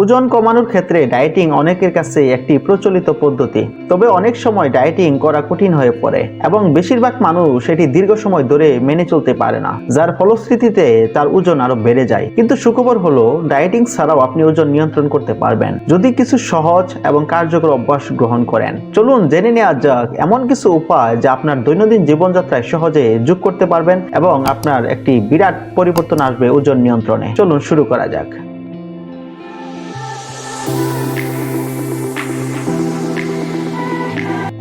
ওজন কমানোর ক্ষেত্রে ডায়েটিং অনেকের কাছে একটি প্রচলিত পদ্ধতি। তবে অনেক সময় ডায়েটিং করা কঠিন হয়ে পড়ে এবং বেশিরভাগ মানুষ এটি দীর্ঘ সময় ধরে মেনে চলতে পারে না, যার ফলশ্রুতিতে তার ওজন আরও বেড়ে যায়। কিন্তু সুখবর হলো ডায়েটিং ছাড়াও আপনি ওজন নিয়ন্ত্রণ করতে পারবেন, যদি কিছু সহজ এবং কার্যকর অভ্যাস গ্রহণ করেন। চলুন জেনে নেওয়া যাক এমন কিছু উপায় যা আপনার দৈনন্দিন জীবনযাত্রায় সহজে যোগ করতে পারবেন এবং আপনার একটি বিরাট পরিবর্তন আসবে ওজন নিয়ন্ত্রণে। চলুন শুরু করা যাক।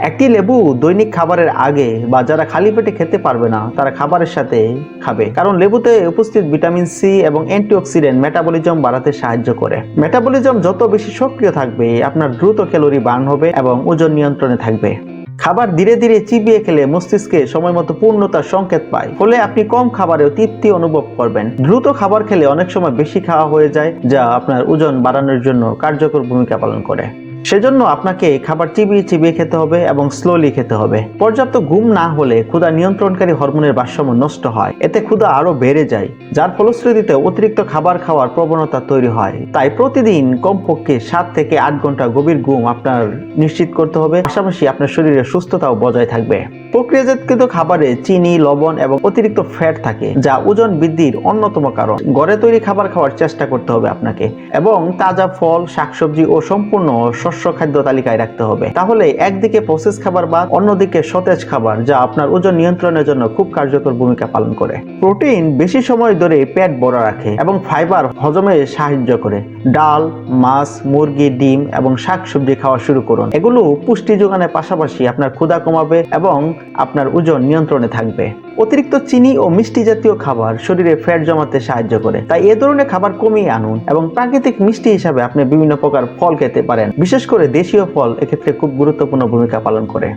একটি লেবু দৈনিক খাবারের আগে বা যারা খালি পেটে খেতে পারবে না, তারা খাবারের সাথে খাবে। কারণ লেবুতে উপস্থিত ভিটামিন সি এবং অ্যান্টিঅক্সিডেন্ট মেটাবলিজম বাড়াতে সাহায্য করে। মেটাবলিজম যত বেশি সক্রিয় থাকবে, আপনার দ্রুত ক্যালোরি বার্ন হবে এবং ওজন নিয়ন্ত্রণে থাকবে। খাবার ধীরে ধীরে চিবিয়ে খেলে মস্তিষ্কে সময় মতো পূর্ণতার সংকেত পায়। ফলে আপনি কম খাবারেও তৃপ্তি অনুভব করবেন। দ্রুত খাবার খেলে অনেক সময় বেশি খাওয়া হয়ে যায়, যা আপনার ওজন বাড়ানোর জন্য কার্যকর ভূমিকা পালন করে। সেজন্য আপনাকে খাবার চিবিয়ে চিবিয়ে খেতে হবে এবং স্লোলি খেতে হবে। পর্যাপ্ত ঘুম না হলে ক্ষুধা নিয়ন্ত্রণকারী হরমোনের ভারসাম্য নষ্ট হয়। এতে ক্ষুধা আরও বেড়ে যায়, যার ফলশ্রুতিতে অতিরিক্ত খাবার খাওয়ার প্রবণতা তৈরি হয়। তাই প্রতিদিন কমপক্ষে সাত থেকে আট ঘণ্টা গভীর ঘুম আপনার নিশ্চিত করতে হবে। পাশাপাশি আপনার শরীরের সুস্থতাও বজায় থাকবে। প্রক্রিয়াজাতকৃত খাবারে চিনি, লবণ এবং অতিরিক্ত ফ্যাট থাকে, যা ওজন বৃদ্ধির অন্যতম কারণ। ঘরে তৈরি খাবার খাওয়ার চেষ্টা করতে হবে আপনাকে এবং তাজা ফল, শাকসবজি ও সম্পূর্ণ শস্য খাদ্য তালিকায় রাখতে হবে। তাহলে একদিকে প্রসেস খাবার বা অন্যদিকে সতেজ খাবার, যা আপনার ওজন নিয়ন্ত্রণের জন্য খুব কার্যকর ভূমিকা পালন করে। প্রোটিন বেশি সময় ধরে পেট বড় রাখে এবং ফাইবার হজমে সাহায্য করে। ডাল, মাছ, মুরগি, ডিম এবং শাকসবজি খাওয়া শুরু করুন। এগুলো পুষ্টি যোগানের পাশাপাশি আপনার ক্ষুধা কমাবে এবং আপনার ওজন নিয়ন্ত্রণে থাকবে। অতিরিক্ত চিনি ও মিষ্টি জাতীয় খাবার শরীরে ফ্যাট জমাতে সাহায্য করে। তাই এ ধরনের খাবার কমিয়ে আনুন এবং প্রাকৃতিক মিষ্টি হিসাবে আপনি বিভিন্ন প্রকার ফল খেতে পারেন। বিশেষ করে দেশীয় ফল এক্ষেত্রে খুব গুরুত্বপূর্ণ ভূমিকা পালন করে।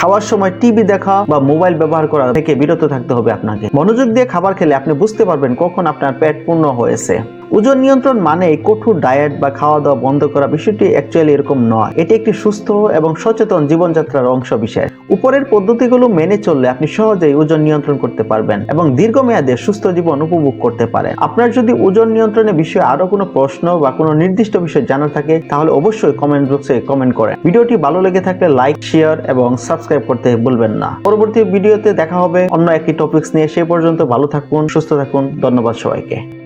খাওয়ার সময় টিভি দেখা বা মোবাইল ব্যবহার করা থেকে বিরত থাকতে হবে আপনাকে। মনোযোগ দিয়ে খাবার খেলে আপনি বুঝতে পারবেন কখন আপনার পেট পূর্ণ হয়েছে। ওজন নিয়ন্ত্রণ মানে কঠোর ডায়েট বা খাওয়া দাওয়া বন্ধ করা বিষয়টি অ্যাকচুয়ালি এরকম নয়। এটি একটি সুস্থ এবং সচেতন জীবনযাত্রার অংশ বিশেষ। উপরের পদ্ধতিগুলো মেনে চললে আপনি সহজেই ওজন নিয়ন্ত্রণ করতে পারবেন এবং দীর্ঘমেয়াদে সুস্থ জীবন উপভোগ করতে পারেন। আপনার যদি ওজন নিয়ন্ত্রণের বিষয়ে আরও কোনো প্রশ্ন বা কোনো নির্দিষ্ট বিষয় জানা থাকে, তাহলে অবশ্যই কমেন্ট বক্সে কমেন্ট করেন। ভিডিওটি ভালো লেগে থাকলে লাইক শেয়ার এবং সাবস্ক্রাইব করতে ভুলবেন না। পরবর্তী ভিডিওতে দেখা হবে অন্য একটি টপিকস নিয়ে। সে পর্যন্ত ভালো থাকুন, সুস্থ থাকুন। ধন্যবাদ সবাইকে।